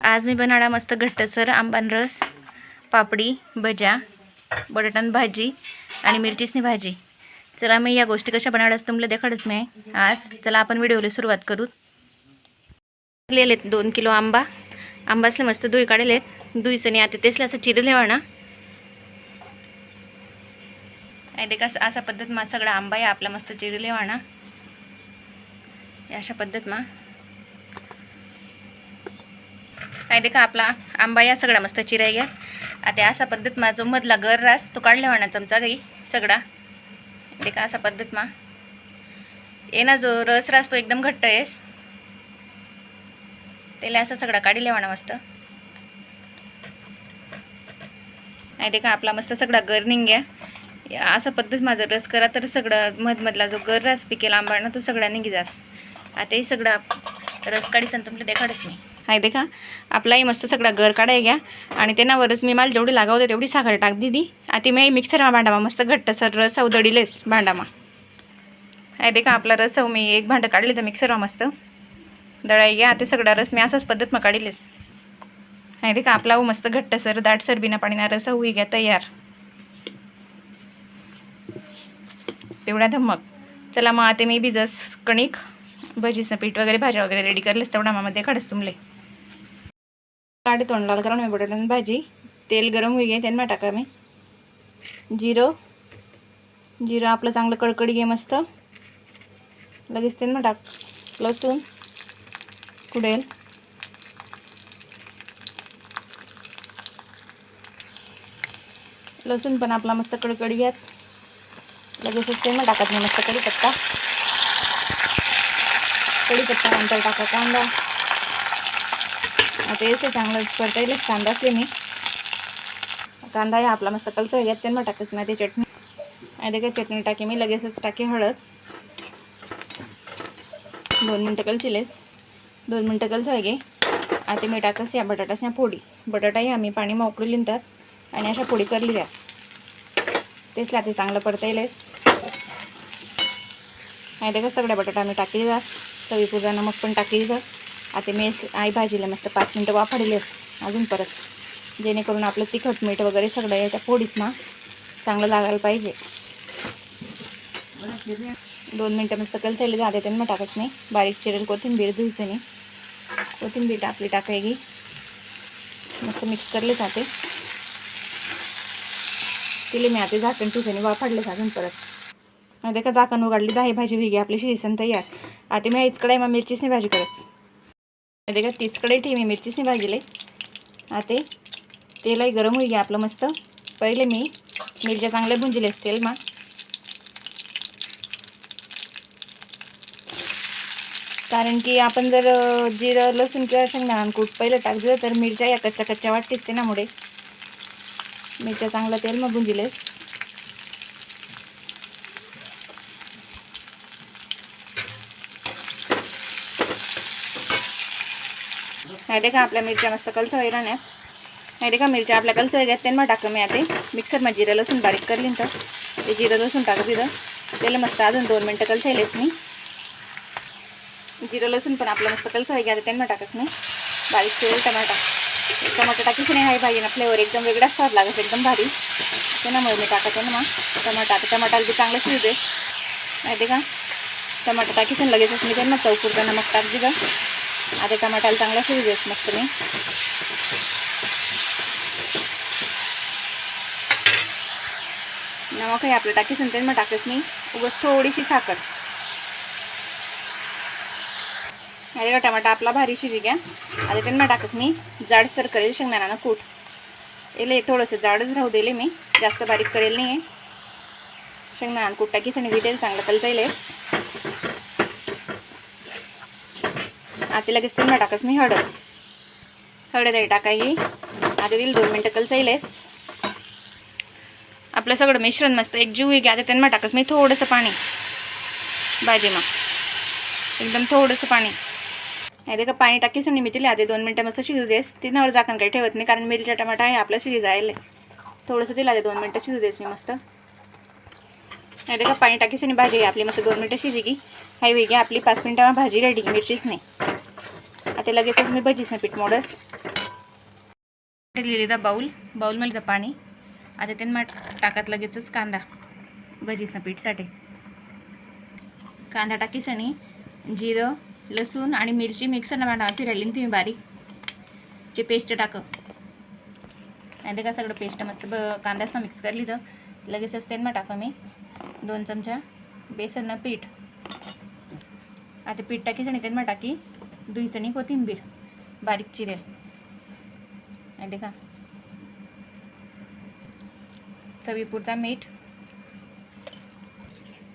आज मी बनाडा मस्त घट्टसर आंबान रस पापडी भजा बटाटान भाजी आणि मिरचीसनी भाजी. चला मी या गोष्टी कशा बनाडास तुम्हाला देखाडच मी आज चला आपण व्हिडिओला सुरुवात करू. लिहिलेत दोन किलो आंबा. आंबासले मस्त दुई काढलेत. दुईसनी आता तेसला असं चिरले ना आणि ते कसं असा पद्धत मा सगळा आंबा आहे आपला मस्त चिरले वाणा अशा पद्धत मा काय देखा आपला आंबा या सगळा मस्त चिराय घ्या आता असा पद्धत मा जो मधला गर रास तो काढला म्हणा चमचा गाई सगळा. देखा असा पद्धत मा. ये ना जो रस रास तो एकदम घट्ट आहेस. त्याला असा सगळा काढी म्हणा मस्त. नाही देखा आपला मस्त सगळा गर निघ्या असा पद्धत माझा रस करा तर सगळं मधमधला जो गर रस पिकेल आंबा ना तो सगळा निघी जास. आता हे सगळा रस काढीसन तुमच्या देखाडच नाही. हाय देखा आपलाही मस्त सगळा घर काढाय घ्या. आणि त्यांनावरच मी मला जेवढी लागावते तेवढी साखर टाक दिदी. आता मी मिक्सरमा भांडामा मस्त घट्ट सर रस उदडीलेस भांडामा. हाय देखा आपला रस मी एक भांडं काढले तर मिक्सरमा मस्त. दळाई घ्या आता सगळा रस मी असाच पद्धत मग काढीलेस. हाय देखा आपला हो मस्त घट्ट सर दाट सर बिना पाणीना रस होई घ्या तयार. तेवढा धमक चला मग आता मी भिजस कणिक भजीचं पीठ वगैरे भाज्या वगैरे रेडी करलेस तेवढा मामध्ये काढस तुमले. काढे तोंडाला करून मी बटाट्यान भाजी तेल गरम होई गे त्यांना टाका मी जिरं जिरं आपलं चांगलं कडकडी घे मस्त लगेच त्यांना टाक लसूण कुडेल लसूण पण आपला मस्त कडकडी घ्यात लगेचच त्यांना टाकत नाही मस्त कढीपत्ता कढीपत्ता नंतर टाका कांदा आता याचं चांगलं परतायलाच कांदा असले मी. कांदा आहे आपला मस्त कलचा घ्यात त्यांना टाकायचं नाही ते चटणी. आणि काय चटणी टाके मी लगेचच टाके हळद. दोन मिनटं कलचिलेस. दोन मिनटं कलचा घे आता मी टाकस या बटाटाच या फोडी. बटाटा या मी पाणी उकळी लिहितात आणि अशा पोळी करली द्या तेच लागते चांगलं परतायलेस आणि ते का सगळ्या बटाटा आम्ही टाकली जा तवी पूजा नमक पण टाकली जा आता मी आई भाजीला मस्त पाच मिनटं वापरले अजून परत. जेणेकरून आपलं तिखट मीठ वगैरे सगळं याच्या पोडीत ना चांगलं लागायला पाहिजे. दोन मिनटं मस्त कलसायला जाते त्यांना टाकत नाही. बारीक चिरेल कोथिंबीर धुयचं नाही कोथिंबीर टाकली टाकायची. मस्त मिक्स करले जाते. तिले मी आता झाकण ठिकाणी वाफाडले अजून परत. आता का झाकण उघडली दहा भाजी वेगळी आपली शिसन तयार. आता मी आईचकडे मग मिरचीसनी भाजी करस आता का तीचकडे ठेवी मी मिरचीसनी भाजीले. आता तेलही गरम होई आपलं मस्त. पहिले मी मिरच्या चांगल्या भुंजलेस तेल मा कारण की आपण जर जिरं लसूण किंवा शेंगदाणा कूट पहिलं टाक दिलं तर मिरच्या या कच्च्या कच्च्या वाटतेच नामुळे मिरच्या चांगलं तेल मग भुंजिलेस. नाही देखा आपल्या मिरच्या मस्त कलसा व्हायला नाही नाही देखा मिरच्या आपल्या कलसा घ्यात त्यांना टाकलं मी आता मिक्सरमध्ये जिरं लसूण बारीक करली तर. ते जिरं लसूण टाकत दिलं त्याला मस्त अजून दोन मिनटं कलसायलेच मी. जिरं लसूण पण आपलं मस्त कलसा घ्या त्यांना टाकत नाही. बारीक केलेलं टमाटा. टमाटा टाकीच नाही आहे भाजीना फ्लेवर एकदम वेगळाच स्वाद लागत एकदम भारी. त्यामुळे मी टाकत आहे ना मग. टमाटा आता टमाटाला बी चांगलं शिजते दे. माहिती का टमाटा टाकीच लगेचच मी त्यांना चौकुरताना मग टाक दिलं. आता टमाट्याला चांगला शिजू देस मस्त मी. नमक हे आपलं टाकीच मग टाकत मी. उगस थोडीशी साखर. अरे का टमाटा आपला भारी शिजी घ्या आता त्यांना टाकत मी. जाडसर करेल शेंगदाणा कूट. येले थोडंसं जाडच राहू दिले मी. जास्त बारीक करेल नाही आहे शेंगदाणा कूट टाकीस आणि विटेल चांगलं कलता येईल आता लगेच त्यांना टाकस मी हळद. हळद आहे टाकायची आता दिल दोन मिनटं कलता येईलच आपलं सगळं मिश्रण मस्त एक जीव घ्या आता त्यांना टाकस मी थोडंसं पाणी. भाजीमा. एकदम थोडंसं पाणी. आहे का पाणी टाकीस आणि मी तिला आधी दोन मिनटं मस्त शिजू देस. तिनावर झाकण काही ठेवत नाही कारण मिरीचा टमाटा आहे आपलं शिजायला जायला. थोडंसं तिला आधी दोन मिनटं शिजू देस मी मस्त. आहे का पाणी टाकीस आणि भाजी आपली मस्त दोन मिनटं शिजी की हाय वेगळी आपली पाच मिनटं भाजी रेडी मिरचीच नाही. आता लगेचच मी भजीचं पीठ मोडस. ठेवलेली बाऊल बाऊलमध्ये तर पाणी. आता त्यांना टाकत लगेचच कांदा भजीचं पीठसाठी कांदा टाकीस आणि जिरं लसूण आणि मिरची मिक्सरनं मांडा फिरायली ना तुम्ही बारीक. ते पेस्ट टाक. नाही ते का सगळं पेस्ट मस्त ब कांद्यासनं मिक्स करली तर लगेचच त्यांना टाका मी. दोन चमचा बेसननं पीठ. आता पीठ टाकीस आणि त्यांना टाकी. दुईचणी कोथिंबीर बारीक चिरेल आणि का चवीपुरता मीठ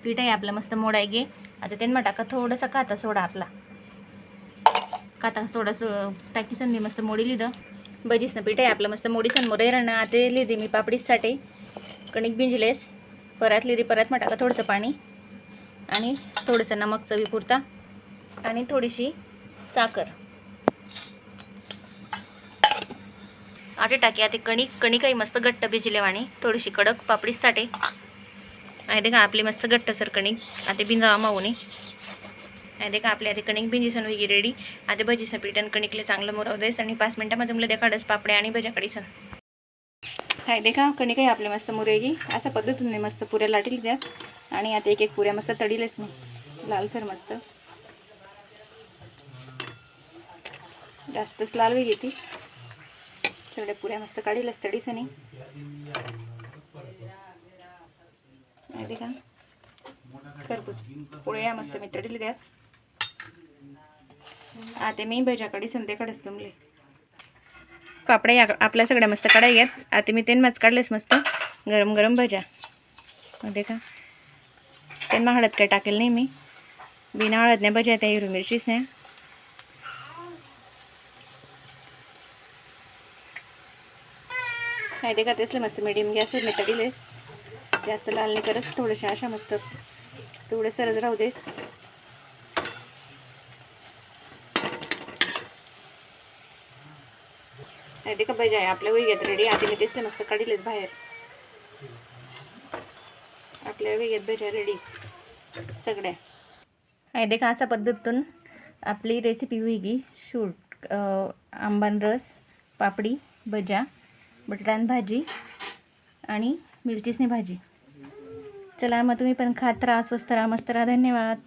पीठ आहे आपलं मस्त मोडाय गे। आता त्यांना टाका थोडंसं काता सोडा आपला। काता सोडा सो टाकीसन मी मस्त मोडी लिहिलं ना पीठ आहे आपलं मस्त मोडीसन मोरे राहणं आता लिहिली मी पापडीसाठी कणिक भिंजलेस परत लिहिली परत मग टाका थोडंसं पाणी। आणि थोडंसं नमक चवीपुरता आणि थोडीशी साखर. आटे टाकी आता कणिक कणिकही मस्त घट्ट भिजले वाणी. थोडीशी कडक पापडीसाठी आहे ते का आपली मस्त घट्ट सर कणिक आता भिंजावा माऊनी. आहे ते का आपली आता कणिक भिंजीसन वेगळी रेडी. आता भजीसन पिठन आणि कणिकले चांगलं मुरव देस. आणि पाच मिनटामध्ये मुलं देखाडस पापडे आणि भज्या काढीसन हाय देखा कणिक आहे आपली मस्त मुरेगी अशा पद्धतीने मस्त पुऱ्या लाटील द्या आणि आता एक एक पुऱ्या मस्त तडीलेच मी. लालसर मस्त. जास्तच लाल होईल ती सगळ्या पुऱ्या मस्त काढीलच तडीच नाही माहिती का? खरपूस पोळ्या मस्त मी तडील द्या आता मी भजाकडे संध्याकडेच तुमले पापड्या या आपल्या सगळ्या मस्त काढाय घ्यात आता मी त्यांनाच काढलेच मस्त. गरम गरम भज्या. देखा का? त्यांना हळद काय टाकेल नाही मी. बिना हळद नाही भजा त्या हिरवी मिरचीच नाही. काय ते का मस्त मीडियम गॅसवर मी तडीलेस जास्त लाल नाही करत थोडेसे अशा मस्त. तेवढे सरज राहू देस. ते का पाहिजे आहे आपल्या वेगळ्यात रेडी आधी मी तेसले मस्त काढीलेच बाहेर. आपल्या वेगळ्यात भज्या रेडी सगळ्या. आहे देखा अशा पद्धतीतून आपली रेसिपी होईगी शूट आंबान रस पापडी भजा बटाटान भाजी आणि मिरचीसनी भाजी. चला मग तुम्ही पण खात राहा स्वस्त राहा मस्त राहा. धन्यवाद.